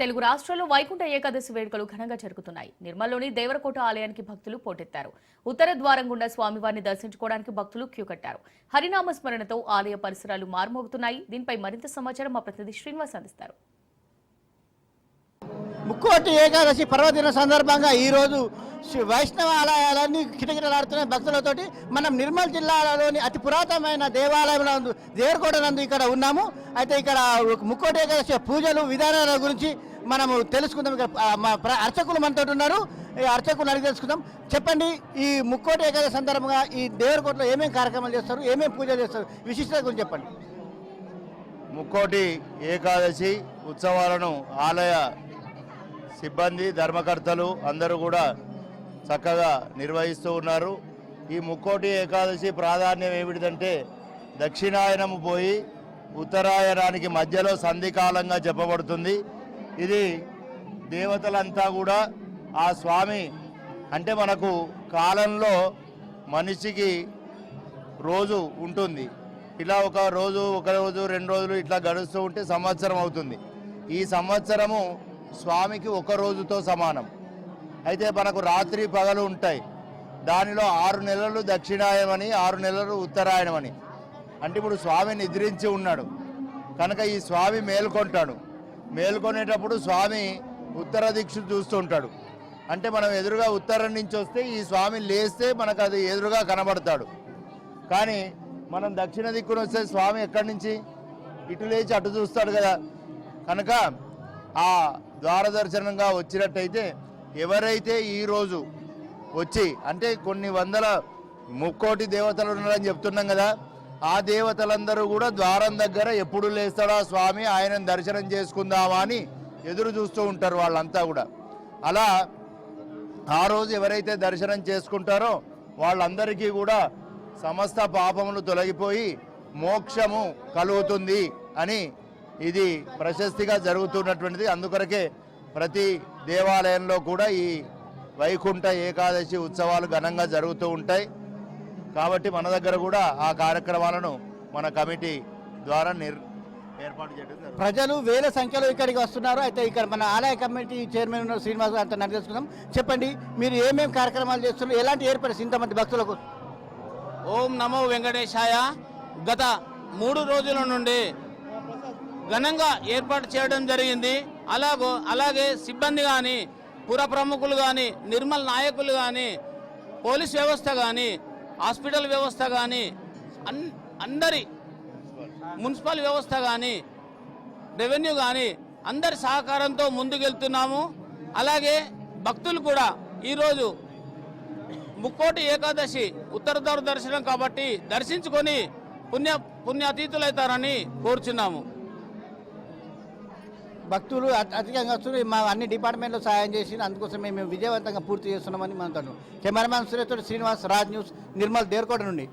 తెలుగు రాష్ట్రాల్లో వైకుంఠ ఏకాదశి వేడుకలు ఘనంగా జరుగుతున్నాయి. నిర్మల్లోని దేవరకోట ఆలయానికి భక్తులు పోటెత్తారు. ఉత్తర ద్వారం గుండా స్వామివారిని దర్శించుకోవడానికి భక్తులు క్యూ కట్టారు. హరినామ స్మరణతో ఆలయ పరిసరాలు మారుమోగుతున్నాయి. దీనిపై మరింత సమాచారం మా ప్రతినిధి శ్రీనివాస్ అందిస్తారు. ముక్కోటి ఏకాదశి పర్వదిన సందర్భంగా ఈరోజు వైష్ణవ ఆలయాలన్నీ కిటకిటలాడుతున్నాయి భక్తులతోటి. మనం నిర్మల్ జిల్లాలోని అతి పురాతనమైన దేవాలయం నందు దేవరకోట నందు ఇక్కడ ఉన్నాము. అయితే ఇక్కడ ముక్కోటేకాదశి పూజలు విధానాల గురించి మనము తెలుసుకుందాం. ఇక్కడ మా ప్ర- అర్చకులు మనతో ఉన్నారు. ఈ అర్చకులు అడిగి తెలుసుకుందాం. చెప్పండి ఈ ముక్కోటి ఏకాదశి సందర్భంగా ఈ దేవరకోటలో ఏమేమి కార్యక్రమాలు చేస్తారు ఏమేమి పూజలు చేస్తారు విశిష్టత గురించి చెప్పండి. ముక్కోటి ఏకాదశి ఉత్సవాలను ఆలయ సిబ్బంది ధర్మకర్తలు అందరూ కూడా చక్కగా నిర్వహిస్తూ ఉన్నారు. ఈ ముక్కోటి ఏకాదశి ప్రాధాన్యం ఏమిటిదంటే దక్షిణాయనము పోయి ఉత్తరాయణానికి మధ్యలో సంధికాలంగా చెప్పబడుతుంది. ఇది దేవతలంతా కూడా ఆ స్వామి అంటే మనకు కాలంలో మనిషికి రోజు ఉంటుంది. ఇలా ఒక రోజు ఒక రోజు రెండు రోజులు ఇట్లా గడుస్తూ ఉంటే సంవత్సరం అవుతుంది. ఈ సంవత్సరము స్వామికి ఒక రోజుతో సమానం. అయితే మనకు రాత్రి పగలు ఉంటాయి. దానిలో ఆరు నెలలు దక్షిణాయనమని ఆరు నెలలు ఉత్తరాయణమని. అంటే ఇప్పుడు స్వామి నిద్రించి ఉన్నాడు. కనుక ఈ స్వామి మేల్కొంటాడు. మేల్కొనేటప్పుడు స్వామి ఉత్తర దీక్ష చూస్తూ ఉంటాడు అంటే మనం ఎదురుగా ఉత్తరం నుంచి వస్తే ఈ స్వామి లేస్తే మనకు అది ఎదురుగా కనబడతాడు. కానీ మనం దక్షిణ దిక్కున వస్తే స్వామి ఎక్కడి నుంచి? ఇటు లేచి అటు చూస్తాడు కదా. కనుక ఆ ద్వారదర్శనంగా వచ్చినట్టయితే ఎవరైతే ఈరోజు వచ్చి అంటే కొన్ని వందల ముక్కోటి దేవతలు ఉన్నారని చెప్తున్నాం కదా ఆ దేవతలందరూ కూడా ద్వారం దగ్గర ఎప్పుడు లేస్తాడా స్వామి ఆయనను దర్శనం చేసుకుందామా అని ఎదురు చూస్తూ ఉంటారు వాళ్ళంతా కూడా. అలా ఆ రోజు ఎవరైతే దర్శనం చేసుకుంటారో వాళ్ళందరికీ కూడా సమస్త పాపములు తొలగిపోయి మోక్షము కలుగుతుంది అని ఇది ప్రశస్తిగా జరుగుతున్నటువంటిది. అందుకొరకే ప్రతి దేవాలయంలో కూడా ఈ వైకుంఠ ఏకాదశి ఉత్సవాలు ఘనంగా జరుగుతూ ఉంటాయి. కాబట్టి మన దగ్గర కూడా ఆ కార్యక్రమాలను మన కమిటీ ద్వారా నిర్ ఏర్పాటు చేయడం. ప్రజలు వేల సంఖ్యలో ఇక్కడికి వస్తున్నారు. అయితే ఇక్కడ మన ఆలయ కమిటీ చైర్మన్ ఉన్న శ్రీనివాస్ గారితో తెలుసుకుందాం. చెప్పండి మీరు ఏమేమి కార్యక్రమాలు చేస్తున్నారు? ఎలాంటి ఏర్పడి ఇంతమంది భక్తులకు. ఓం నమో వెంకటేశాయ. గత మూడు రోజుల నుండి ఘనంగా ఏర్పాటు చేయడం జరిగింది. అలాగో అలాగే సిబ్బంది కానీ పుర ప్రముఖులు కానీ నిర్మల్ నాయకులు కానీ పోలీస్ వ్యవస్థ కానీ హాస్పిటల్ వ్యవస్థ కానీ అన్ అందరి మున్సిపల్ వ్యవస్థ కానీ రెవెన్యూ కానీ అందరి సహకారంతో ముందుకెళ్తున్నాము. అలాగే భక్తులు కూడా ఈరోజు ముక్కోటి ఏకాదశి ఉత్తర దర్శనం కాబట్టి దర్శించుకొని పుణ్య పుణ్యాతీతులవుతారని కోరుచున్నాము. భక్తులు అధికంగా వస్తున్నారు. మా అన్ని డిపార్ట్మెంట్లో సహాయం చేసి అందుకోసం మేము విజయవంతంగా పూర్తి చేస్తున్నామని మనం కెమెరామ్యాన్ సురేష్ శ్రీనివాస్ రాజ్ న్యూస్ నిర్మల్ దేర్కోట నుండి.